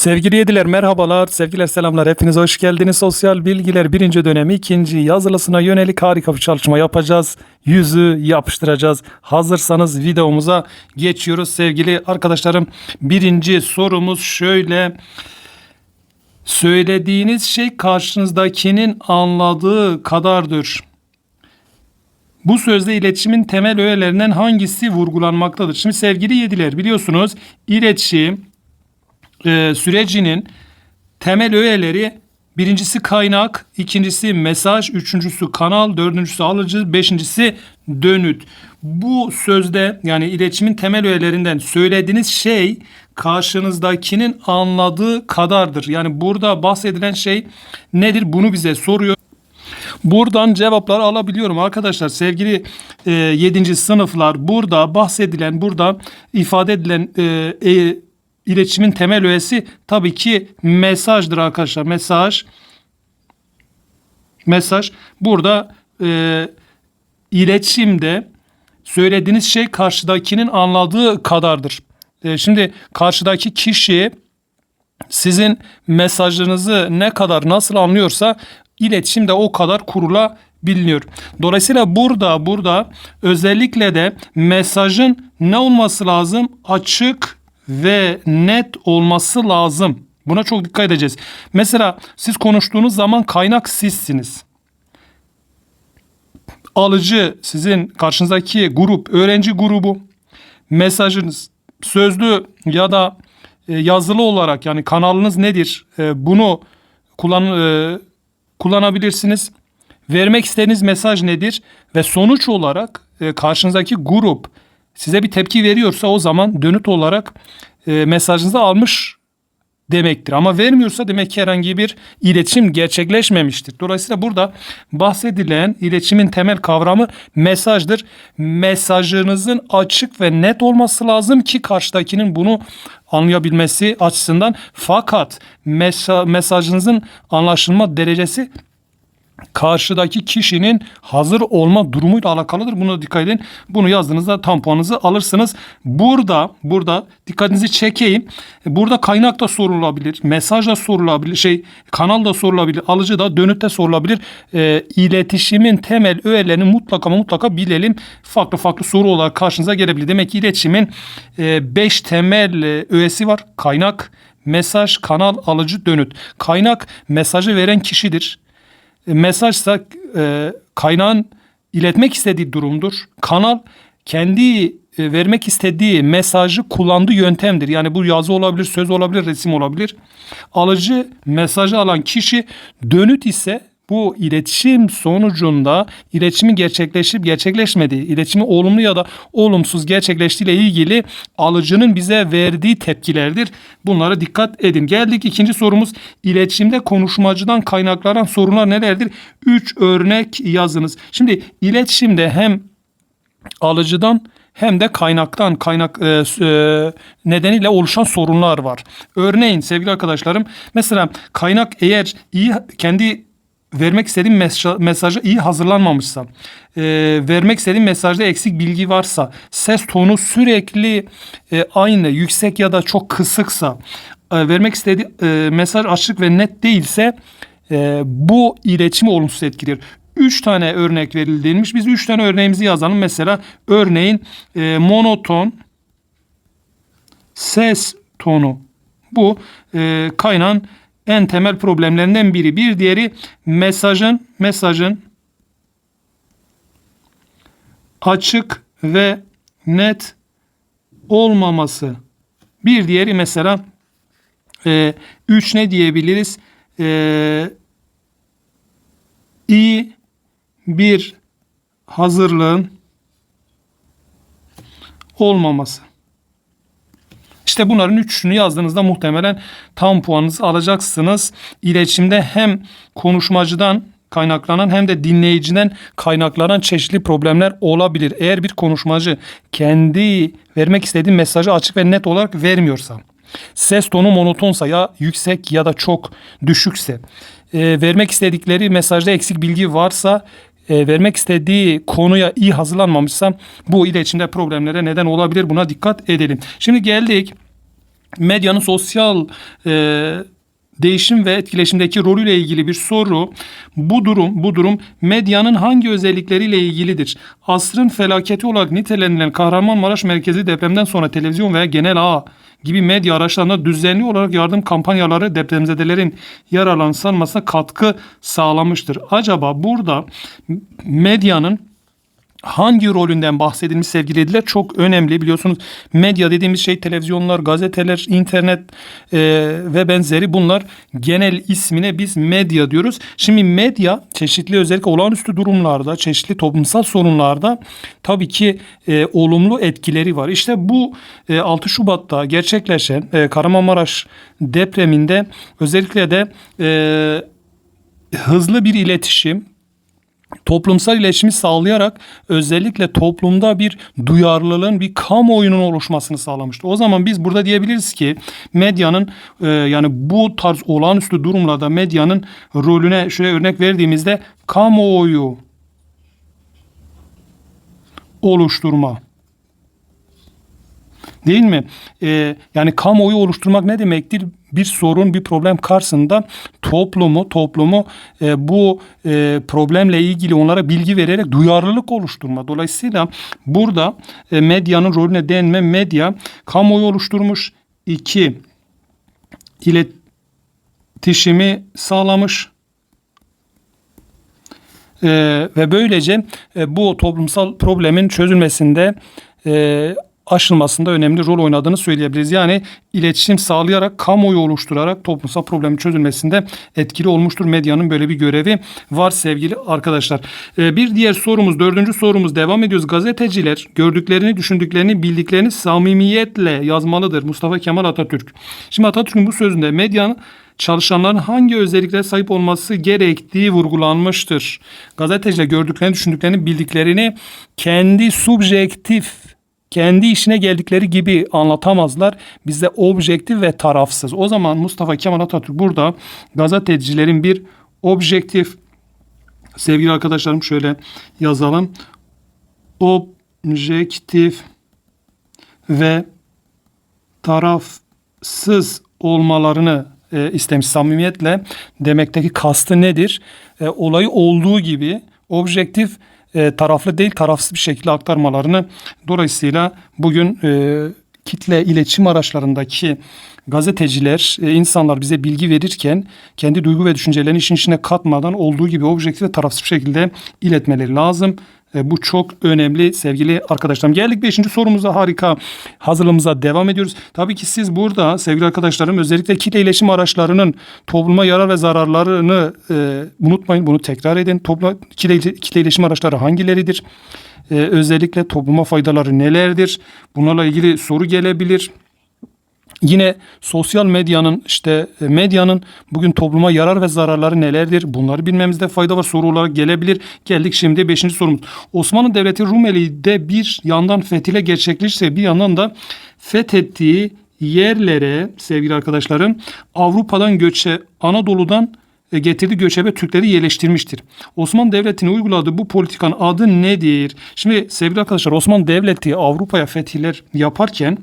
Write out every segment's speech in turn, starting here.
Sevgili yediler merhabalar, sevgiler selamlar. Hepiniz hoş geldiniz. Sosyal bilgiler birinci dönemi ikinci yazılısına yönelik harika bir çalışma yapacağız. Yüzü yapıştıracağız. Hazırsanız videomuza geçiyoruz sevgili arkadaşlarım. Birinci sorumuz şöyle. Söylediğiniz şey karşınızdakinin anladığı kadardır. Bu sözde iletişimin temel öğelerinden hangisi vurgulanmaktadır? Şimdi sevgili yediler biliyorsunuz iletişim e, sürecinin temel öğeleri birincisi kaynak, ikincisi mesaj, üçüncüsü kanal, dördüncüsü alıcı, beşincisi dönüt. Bu sözde yani iletişimin temel öğelerinden söylediğiniz şey karşınızdakinin anladığı kadardır. Yani burada bahsedilen şey nedir? Bunu bize soruyor. Buradan cevapları alabiliyorum arkadaşlar. Sevgili e, 7. sınıflar burada bahsedilen, burada ifade edilen e, e, iletişimin temel öğesi tabii ki mesajdır arkadaşlar. Mesaj. Mesaj. Burada e, iletişimde söylediğiniz şey karşıdakinin anladığı kadardır. E, şimdi karşıdaki kişi sizin mesajınızı ne kadar nasıl anlıyorsa iletişim de o kadar kurulabiliyor. Dolayısıyla burada burada özellikle de mesajın ne olması lazım? Açık ve net olması lazım. Buna çok dikkat edeceğiz. Mesela siz konuştuğunuz zaman kaynak sizsiniz. Alıcı sizin karşınızdaki grup, öğrenci grubu. Mesajınız sözlü ya da e, yazılı olarak yani kanalınız nedir? E, bunu kullan e, kullanabilirsiniz. Vermek istediğiniz mesaj nedir? Ve sonuç olarak karşınızdaki grup size bir tepki veriyorsa o zaman dönüt olarak e, mesajınızı almış demektir. Ama vermiyorsa demek ki herhangi bir iletişim gerçekleşmemiştir. Dolayısıyla burada bahsedilen iletişimin temel kavramı mesajdır. Mesajınızın açık ve net olması lazım ki karşıdakinin bunu anlayabilmesi açısından. Fakat mesa- mesajınızın anlaşılma derecesi karşıdaki kişinin hazır olma durumuyla alakalıdır. Buna dikkat edin. Bunu yazdığınızda tam puanınızı alırsınız. Burada burada dikkatinizi çekeyim. Burada kaynak da sorulabilir. Mesaj da sorulabilir. Şey kanal da sorulabilir. Alıcı da dönüt de sorulabilir. E, iletişimin temel öğelerini mutlaka mutlaka bilelim. Farklı farklı soru olarak karşınıza gelebilir. Demek ki iletişimin 5 temel e, öğesi var. Kaynak, mesaj, kanal, alıcı, dönüt. Kaynak mesajı veren kişidir. E, mesajsa e, kaynağın iletmek istediği durumdur. Kanal kendi e, vermek istediği mesajı kullandığı yöntemdir. Yani bu yazı olabilir, söz olabilir, resim olabilir. Alıcı mesajı alan kişi dönüt ise bu iletişim sonucunda iletişimin gerçekleşip gerçekleşmediği, iletişimi olumlu ya da olumsuz gerçekleştiğiyle ilgili alıcının bize verdiği tepkilerdir. Bunlara dikkat edin. Geldik ikinci sorumuz. İletişimde konuşmacıdan kaynaklanan sorunlar nelerdir? Üç örnek yazınız. Şimdi iletişimde hem alıcıdan hem de kaynaktan kaynak e, e, nedeniyle oluşan sorunlar var. Örneğin sevgili arkadaşlarım mesela kaynak eğer iyi kendi vermek istediğim mesaj, mesajı iyi hazırlanmamışsa, e, vermek istediğim mesajda eksik bilgi varsa, ses tonu sürekli e, aynı, yüksek ya da çok kısıksa, e, vermek istediği e, mesaj açık ve net değilse e, bu iletişimi olumsuz etkiler. Üç tane örnek verildiğimiz. Biz üç tane örneğimizi yazalım. Mesela örneğin e, monoton ses tonu. Bu e, kaynağın en temel problemlerinden biri. Bir diğeri mesajın mesajın açık ve net olmaması. Bir diğeri mesela e, üç ne diyebiliriz? E, iyi bir hazırlığın olmaması. İşte bunların üçünü yazdığınızda muhtemelen tam puanınızı alacaksınız. İletişimde hem konuşmacıdan kaynaklanan hem de dinleyiciden kaynaklanan çeşitli problemler olabilir. Eğer bir konuşmacı kendi vermek istediği mesajı açık ve net olarak vermiyorsa, ses tonu monotonsa ya yüksek ya da çok düşükse, e, vermek istedikleri mesajda eksik bilgi varsa e, vermek istediği konuya iyi hazırlanmamışsa bu iletişimde problemlere neden olabilir. Buna dikkat edelim. Şimdi geldik medyanın sosyal e, değişim ve etkileşimdeki rolüyle ilgili bir soru. Bu durum, bu durum medyanın hangi özellikleriyle ilgilidir? Asrın felaketi olarak nitelendirilen Kahramanmaraş merkezi depremden sonra televizyon veya genel ağ gibi medya araçlarında düzenli olarak yardım kampanyaları depremzedelerin yararlanmasına katkı sağlamıştır. Acaba burada medyanın hangi rolünden bahsedilmiş sevgili ediler çok önemli. Biliyorsunuz medya dediğimiz şey televizyonlar, gazeteler, internet e, ve benzeri bunlar genel ismine biz medya diyoruz. Şimdi medya çeşitli özellikle olağanüstü durumlarda, çeşitli toplumsal sorunlarda tabii ki e, olumlu etkileri var. İşte bu e, 6 Şubat'ta gerçekleşen e, Kahramanmaraş depreminde özellikle de e, hızlı bir iletişim, toplumsal iletişimi sağlayarak özellikle toplumda bir duyarlılığın, bir kamuoyunun oluşmasını sağlamıştı. O zaman biz burada diyebiliriz ki medyanın e, yani bu tarz olağanüstü durumlarda medyanın rolüne şöyle örnek verdiğimizde kamuoyu oluşturma. Değil mi? Ee, yani kamuoyu oluşturmak ne demektir? Bir sorun, bir problem karşısında toplumu, toplumu e, bu e, problemle ilgili onlara bilgi vererek duyarlılık oluşturma. Dolayısıyla burada e, medyanın rolüne denme medya kamuoyu oluşturmuş. iki iletişimi sağlamış. E, ve böylece e, bu toplumsal problemin çözülmesinde e, aşılmasında önemli rol oynadığını söyleyebiliriz. Yani iletişim sağlayarak, kamuoyu oluşturarak toplumsal problemin çözülmesinde etkili olmuştur. Medyanın böyle bir görevi var sevgili arkadaşlar. Ee, bir diğer sorumuz, dördüncü sorumuz devam ediyoruz. Gazeteciler gördüklerini, düşündüklerini, bildiklerini samimiyetle yazmalıdır. Mustafa Kemal Atatürk. Şimdi Atatürk'ün bu sözünde medyanın çalışanların hangi özelliklere sahip olması gerektiği vurgulanmıştır. Gazeteciler gördüklerini, düşündüklerini, bildiklerini kendi subjektif kendi işine geldikleri gibi anlatamazlar. Bizde objektif ve tarafsız. O zaman Mustafa Kemal Atatürk burada gazetecilerin bir objektif sevgili arkadaşlarım şöyle yazalım. Objektif ve tarafsız olmalarını e, istemiş samimiyetle. Demekteki kastı nedir? E, olayı olduğu gibi objektif e, taraflı değil tarafsız bir şekilde aktarmalarını dolayısıyla bugün e, kitle iletişim araçlarındaki gazeteciler, e, insanlar bize bilgi verirken kendi duygu ve düşüncelerini işin içine katmadan olduğu gibi objektif ve tarafsız bir şekilde iletmeleri lazım. Bu çok önemli sevgili arkadaşlarım. Geldik 5. sorumuza harika hazırlığımıza devam ediyoruz. Tabii ki siz burada sevgili arkadaşlarım özellikle kitle iletişim araçlarının topluma yarar ve zararlarını e, unutmayın. Bunu tekrar edin. Topla, kitle, kitle iletişim araçları hangileridir? E, özellikle topluma faydaları nelerdir? Bunlarla ilgili soru gelebilir. Yine sosyal medyanın işte e, medyanın bugün topluma yarar ve zararları nelerdir? Bunları bilmemizde fayda var. Soru olarak gelebilir. Geldik şimdi 5. sorumuz. Osmanlı Devleti Rumeli'de bir yandan fethile gerçekleşse bir yandan da fethettiği yerlere sevgili arkadaşlarım Avrupa'dan göçe Anadolu'dan e, getirdiği göçebe Türkleri yerleştirmiştir. Osmanlı Devleti'nin uyguladığı bu politikanın adı nedir? Şimdi sevgili arkadaşlar Osmanlı Devleti Avrupa'ya fetihler yaparken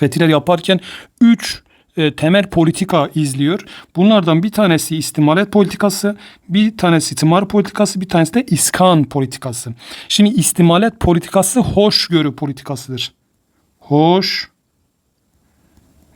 fetihler yaparken 3 e, temel politika izliyor. Bunlardan bir tanesi istimalet politikası, bir tanesi timar politikası, bir tanesi de iskan politikası. Şimdi istimalet politikası hoşgörü politikasıdır. Hoş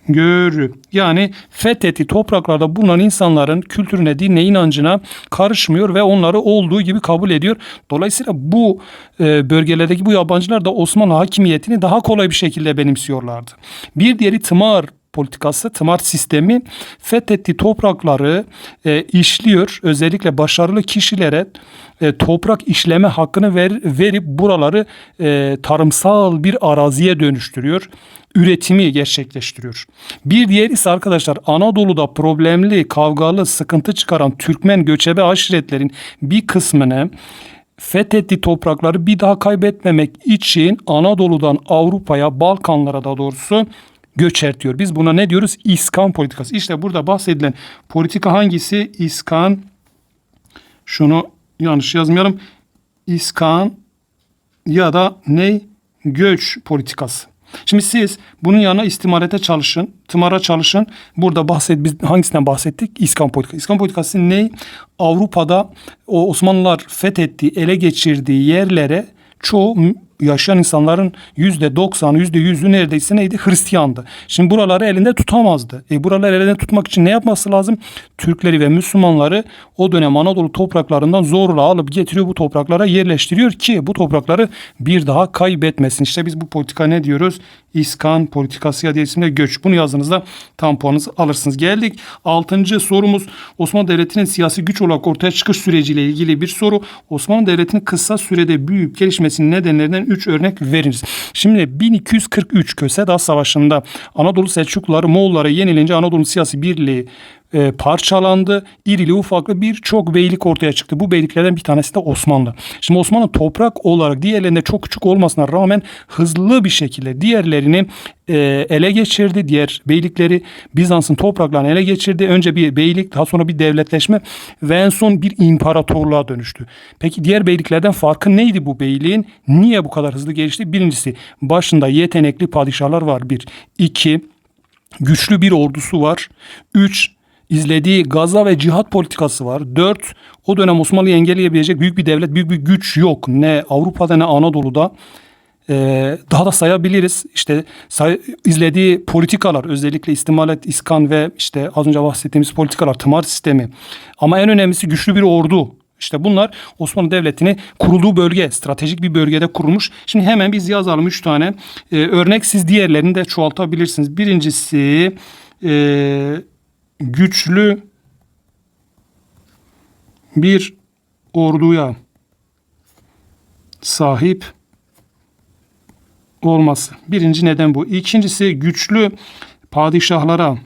görü. Yani fethetti topraklarda bulunan insanların kültürüne, dinine, inancına karışmıyor ve onları olduğu gibi kabul ediyor. Dolayısıyla bu e, bölgelerdeki bu yabancılar da Osmanlı hakimiyetini daha kolay bir şekilde benimsiyorlardı. Bir diğeri tımar politikası, tımar sistemi fethetti toprakları e, işliyor. Özellikle başarılı kişilere e, toprak işleme hakkını ver, verip buraları e, tarımsal bir araziye dönüştürüyor üretimi gerçekleştiriyor. Bir diğer ise arkadaşlar Anadolu'da problemli, kavgalı, sıkıntı çıkaran Türkmen göçebe aşiretlerin bir kısmını fethettiği toprakları bir daha kaybetmemek için Anadolu'dan Avrupa'ya, Balkanlara da doğrusu göçertiyor. Biz buna ne diyoruz? İskan politikası. İşte burada bahsedilen politika hangisi? İskan şunu yanlış yazmayalım. İskan ya da ne? Göç politikası. Şimdi siz bunun yanına istimarete çalışın, tımara çalışın. Burada bahset biz hangisinden bahsettik? İskan politikası. İskan politikası ne? Avrupa'da o Osmanlılar fethettiği, ele geçirdiği yerlere çoğu yaşayan insanların yüzde doksanı, yüzde yüzü neredeyse neydi? Hristiyandı. Şimdi buraları elinde tutamazdı. E buraları elinde tutmak için ne yapması lazım? Türkleri ve Müslümanları o dönem Anadolu topraklarından zorla alıp getiriyor bu topraklara yerleştiriyor ki bu toprakları bir daha kaybetmesin. İşte biz bu politika ne diyoruz? İskan politikası ya diye isimle göç. Bunu yazdığınızda tam puanınızı alırsınız. Geldik. Altıncı sorumuz Osmanlı Devleti'nin siyasi güç olarak ortaya çıkış süreciyle ilgili bir soru. Osmanlı Devleti'nin kısa sürede büyüyüp gelişmesinin nedenlerinden 3 örnek veriniz. Şimdi 1243 Köse Dağ Savaşı'nda Anadolu Selçukluları Moğollara yenilince Anadolu siyasi birliği e, parçalandı. İrili ufaklı birçok beylik ortaya çıktı. Bu beyliklerden bir tanesi de Osmanlı. Şimdi Osmanlı toprak olarak diğerlerinde çok küçük olmasına rağmen hızlı bir şekilde diğerlerini e, ele geçirdi. Diğer beylikleri Bizans'ın topraklarını ele geçirdi. Önce bir beylik daha sonra bir devletleşme ve en son bir imparatorluğa dönüştü. Peki diğer beyliklerden farkı neydi bu beyliğin? Niye bu kadar hızlı gelişti? Birincisi başında yetenekli padişahlar var. Bir. iki güçlü bir ordusu var. 3 izlediği gaza ve cihat politikası var. 4 o dönem Osmanlı'yı engelleyebilecek büyük bir devlet, büyük bir güç yok. Ne Avrupa'da ne Anadolu'da. Ee, daha da sayabiliriz. İşte say- izlediği politikalar özellikle istimalet, iskan ve işte az önce bahsettiğimiz politikalar, tımar sistemi. Ama en önemlisi güçlü bir ordu. İşte bunlar Osmanlı Devleti'nin kurulduğu bölge, stratejik bir bölgede kurulmuş. Şimdi hemen biz yazalım üç tane. Ee, örnek siz diğerlerini de çoğaltabilirsiniz. Birincisi ee, güçlü bir orduya sahip olması. Birinci neden bu. İkincisi güçlü padişahlara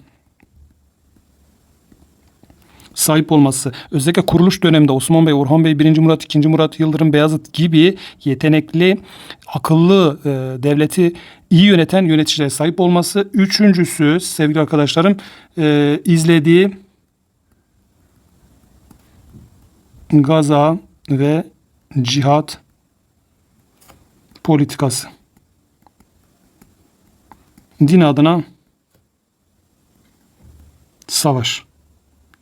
sahip olması. Özellikle kuruluş döneminde Osman Bey, Orhan Bey, 1. Murat, 2. Murat, Yıldırım Beyazıt gibi yetenekli, akıllı e, devleti iyi yöneten yöneticilere sahip olması. Üçüncüsü sevgili arkadaşlarım e, izlediği gaza ve cihat politikası. Din adına savaş.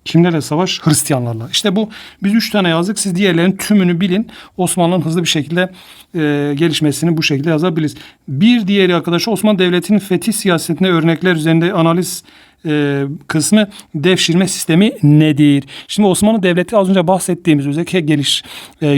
Kimlerle savaş? Hristiyanlarla. İşte bu biz üç tane yazdık. Siz diğerlerinin tümünü bilin. Osmanlı'nın hızlı bir şekilde e, gelişmesini bu şekilde yazabiliriz. Bir diğeri arkadaşlar Osmanlı Devleti'nin fetih siyasetine örnekler üzerinde analiz e, kısmı devşirme sistemi nedir? Şimdi Osmanlı Devleti az önce bahsettiğimiz özellikle geliş e,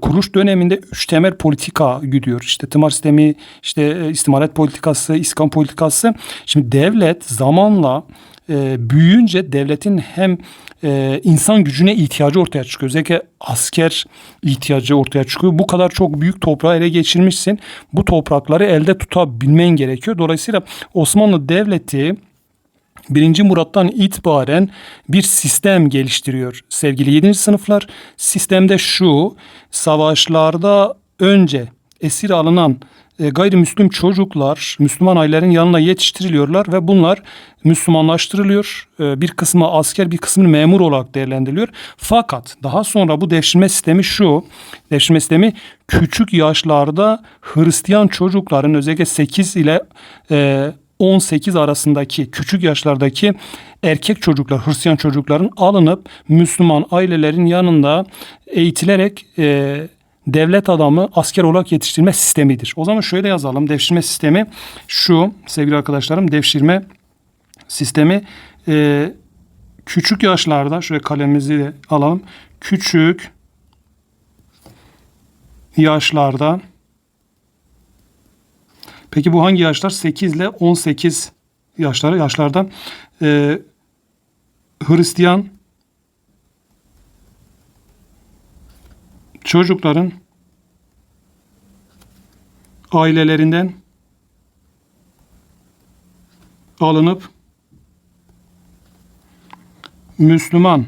kuruluş döneminde üç temel politika güdüyor. İşte tımar sistemi, işte e, istimaret politikası, iskan politikası. Şimdi devlet zamanla e, büyüyünce devletin hem e, insan gücüne ihtiyacı ortaya çıkıyor. Özellikle asker ihtiyacı ortaya çıkıyor. Bu kadar çok büyük toprağı ele geçirmişsin. Bu toprakları elde tutabilmen gerekiyor. Dolayısıyla Osmanlı Devleti 1. Murat'tan itibaren bir sistem geliştiriyor sevgili 7. sınıflar. Sistemde şu savaşlarda önce esir alınan gayrimüslim çocuklar Müslüman ailelerin yanına yetiştiriliyorlar ve bunlar Müslümanlaştırılıyor. E, bir kısmı asker bir kısmı memur olarak değerlendiriliyor. Fakat daha sonra bu devşirme sistemi şu. Devşirme sistemi küçük yaşlarda Hristiyan çocukların özellikle 8 ile e, 18 arasındaki küçük yaşlardaki erkek çocuklar, Hristiyan çocukların alınıp Müslüman ailelerin yanında eğitilerek e, devlet adamı asker olarak yetiştirme sistemidir. O zaman şöyle yazalım. Devşirme sistemi şu sevgili arkadaşlarım devşirme sistemi e, küçük yaşlarda şöyle kalemimizi de alalım. Küçük yaşlarda Peki bu hangi yaşlar? 8 ile 18 yaşları yaşlarda e, Hristiyan çocukların ailelerinden alınıp Müslüman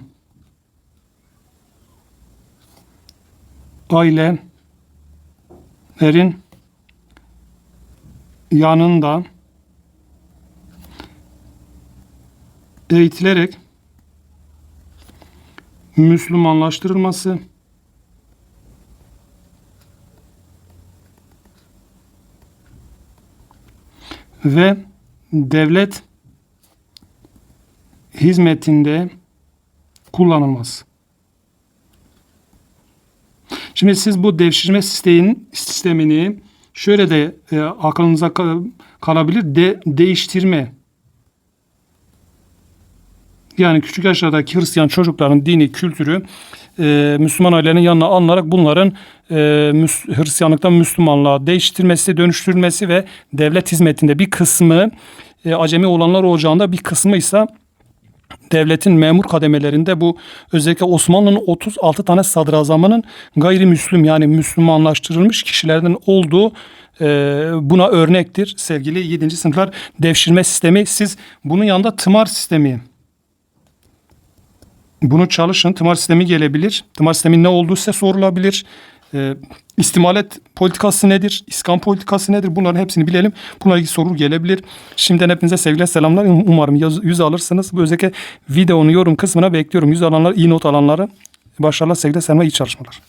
ailelerin yanında eğitilerek Müslümanlaştırılması ve devlet hizmetinde kullanılmaz. Şimdi siz bu devşirme sistemin, sistemini şöyle de e, aklınıza kal- kalabilir. De, değiştirme. Yani küçük yaşlardaki Hristiyan çocukların dini kültürü e, Müslüman ailenin yanına alınarak bunların e, Müs- Hristiyanlıktan Müslümanlığa değiştirmesi, dönüştürülmesi ve devlet hizmetinde bir kısmı e, acemi olanlar ocağında bir kısmı ise devletin memur kademelerinde bu özellikle Osmanlı'nın 36 tane sadrazamının gayrimüslim yani Müslümanlaştırılmış kişilerden olduğu e, buna örnektir. Sevgili 7. sınıflar devşirme sistemi siz bunun yanında tımar sistemi bunu çalışın. Tımar sistemi gelebilir. Tımar sistemin ne olduğu size sorulabilir. Ee, istimalet politikası nedir? İskan politikası nedir? Bunların hepsini bilelim. Bunlarla ilgili soru gelebilir. Şimdiden hepinize sevgiler selamlar. Umarım yaz- yüz alırsınız. Bu özellikle videonun yorum kısmına bekliyorum. Yüz alanlar, iyi not alanları. Başarılar, sevgiler, selamlar, iyi çalışmalar.